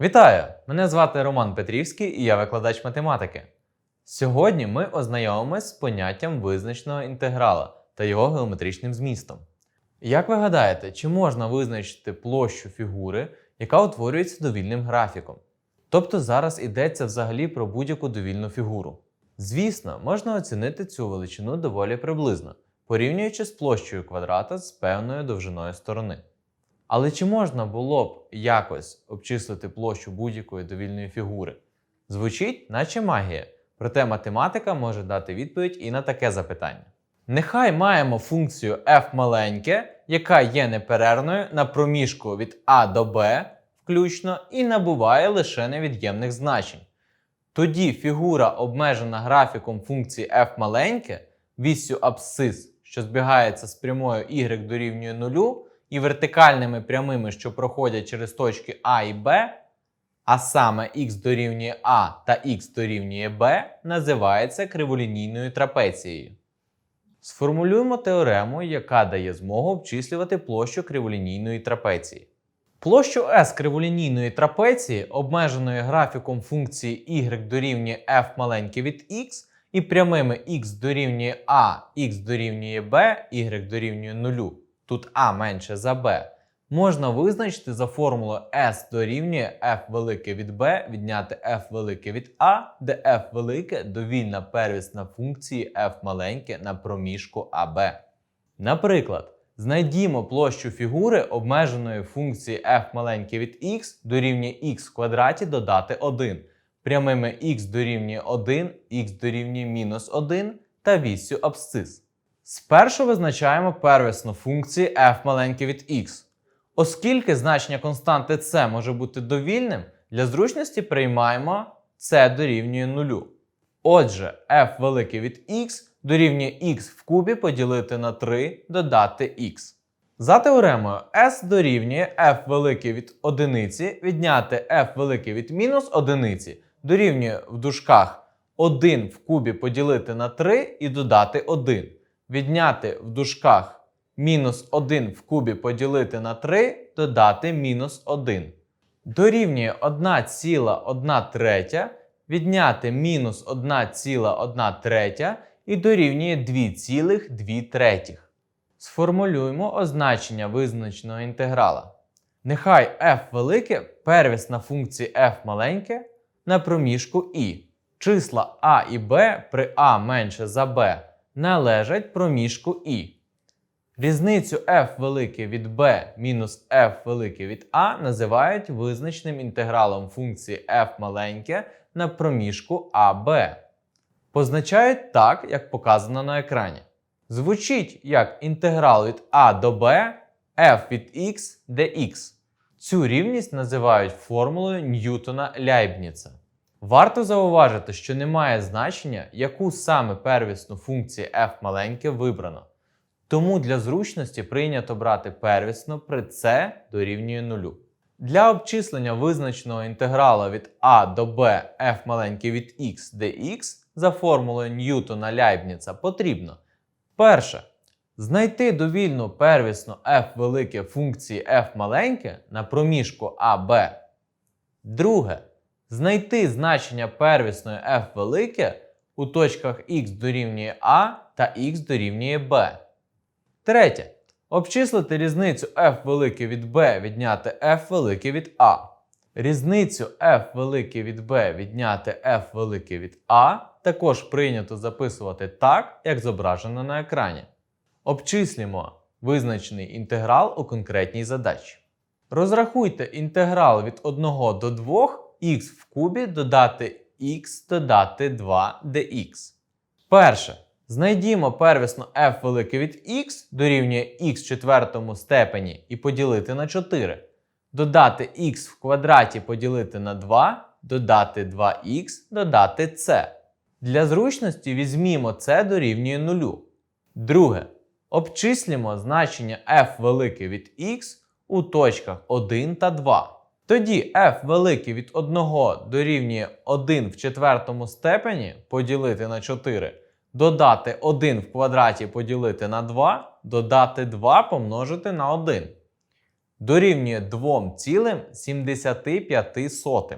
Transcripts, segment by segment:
Вітаю! Мене звати Роман Петрівський і я викладач математики. Сьогодні ми ознайомимось з поняттям визначеного інтеграла та його геометричним змістом. Як ви гадаєте, чи можна визначити площу фігури, яка утворюється довільним графіком? Тобто зараз йдеться взагалі про будь-яку довільну фігуру. Звісно, можна оцінити цю величину доволі приблизно, порівнюючи з площею квадрата з певною довжиною сторони. Але чи можна було б якось обчислити площу будь-якої довільної фігури? Звучить, наче магія, проте математика може дати відповідь і на таке запитання. Нехай маємо функцію f маленьке, яка є неперервною на проміжку від a до b включно і набуває лише невід'ємних значень. Тоді фігура, обмежена графіком функції f маленьке, віссю абсцис, що збігається з прямою y дорівнює 0, і вертикальними прямими, що проходять через точки А і Б, а саме х дорівнює А та х дорівнює Б, називається криволінійною трапецією. Сформулюємо теорему, яка дає змогу обчислювати площу криволінійної трапеції. Площу S криволінійної трапеції, обмеженої графіком функції y дорівнює f маленьке від x, і прямими x дорівнює a, x дорівнює b, y дорівнює 0, тут a менше за b, можна визначити за формулою S дорівнює f велике від b відняти f велике від a, де f велике довільна первісна функції f маленьке на проміжку AB. Наприклад, знайдімо площу фігури обмеженої функції f маленьке від x дорівнює x в квадраті додати 1, прямими x дорівнює 1, x дорівнює мінус 1 та віссю абсцис. Спершу визначаємо первісну функцію f маленьке від x. Оскільки значення константи c може бути довільним, для зручності приймаємо c дорівнює 0. Отже, f велике від x дорівнює x в кубі поділити на 3 додати x. За теоремою s дорівнює f велике від одиниці відняти f велике від мінус одиниці дорівнює в дужках 1 в кубі поділити на 3 і додати 1. Відняти в дужках мінус 1 в кубі поділити на 3 додати мінус 1. Дорівнює 1,1 третя відняти мінус 1,1 третя і дорівнює 2,2 третіх. Сформулюємо означення визначеного інтеграла. Нехай f велике первісна функція f маленьке на проміжку і. Числа a і b при a менше за b належать проміжку і. Різницю f велике від b мінус f велике від a називають визначним інтегралом функції f маленьке на проміжку AB. Позначають так, як показано на екрані. Звучить як інтеграл від a до b f від x dx. Цю рівність називають формулою Ньютона Ляйбніца. Варто зауважити, що немає значення, яку саме первісну функцію f маленьке вибрано. Тому для зручності прийнято брати первісну при c дорівнює 0. Для обчислення визначеного інтеграла від a до b f маленький від x dx за формулою Ньютона Ляйбніца потрібно перше. Знайти довільну первісну f велике функції f маленьке на проміжку AB. Друге. Знайти значення первісної f велике у точках x дорівнює a та x дорівнює b. Третє. Обчислити різницю f велике від b відняти f велике від a. Різницю f велике від b відняти f велике від a також прийнято записувати так, як зображено на екрані. Обчислюємо визначений інтеграл у конкретній задачі. Розрахуйте інтеграл від 1 до 2 х в кубі додати х додати 2 dx. Перше. Знайдімо первісно f велике від x дорівнює x в четвертому степені і поділити на 4. Додати x в квадраті поділити на 2, додати 2х, додати c. Для зручності візьмімо c дорівнює 0. Друге. Обчислімо значення f велике від x у точках 1 та 2. Тоді f велике від 1 дорівнює 1 в четвертому степені поділити на 4 додати 1 в квадраті поділити на 2, додати 2 помножити на 1. дорівнює 2,75.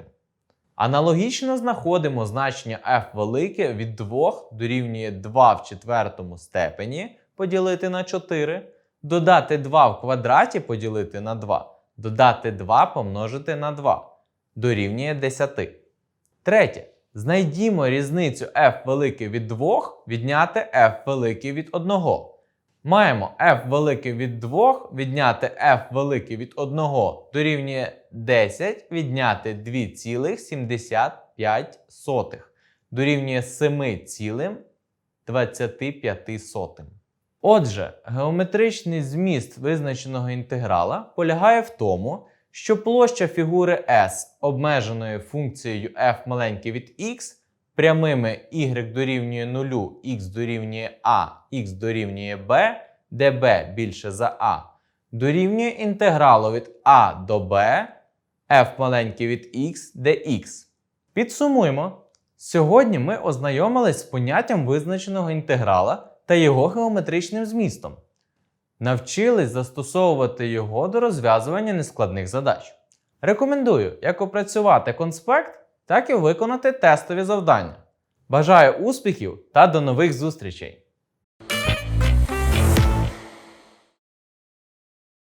Аналогічно знаходимо значення f велике від 2 дорівнює 2 в четвертому степені поділити на 4, додати 2 в квадраті поділити на 2, додати 2 помножити на 2 дорівнює 10. Третє. Знайдімо різницю f велике від 2 відняти f велике від 1. Маємо f велике від 2 відняти f велике від 1 дорівнює 10 відняти 2,75 дорівнює 7,25. Отже, геометричний зміст визначеного інтеграла полягає в тому, що площа фігури S обмеженої функцією f маленьке від x прямими y дорівнює 0, x дорівнює a, x дорівнює b, де b більше за a, дорівнює інтегралу від a до b, f маленьке від x, де x. Підсумуємо. Сьогодні ми ознайомились з поняттям визначеного інтеграла та його геометричним змістом. Навчились застосовувати його до розв'язування нескладних задач. Рекомендую як опрацювати конспект, так і виконати тестові завдання. Бажаю успіхів та до нових зустрічей!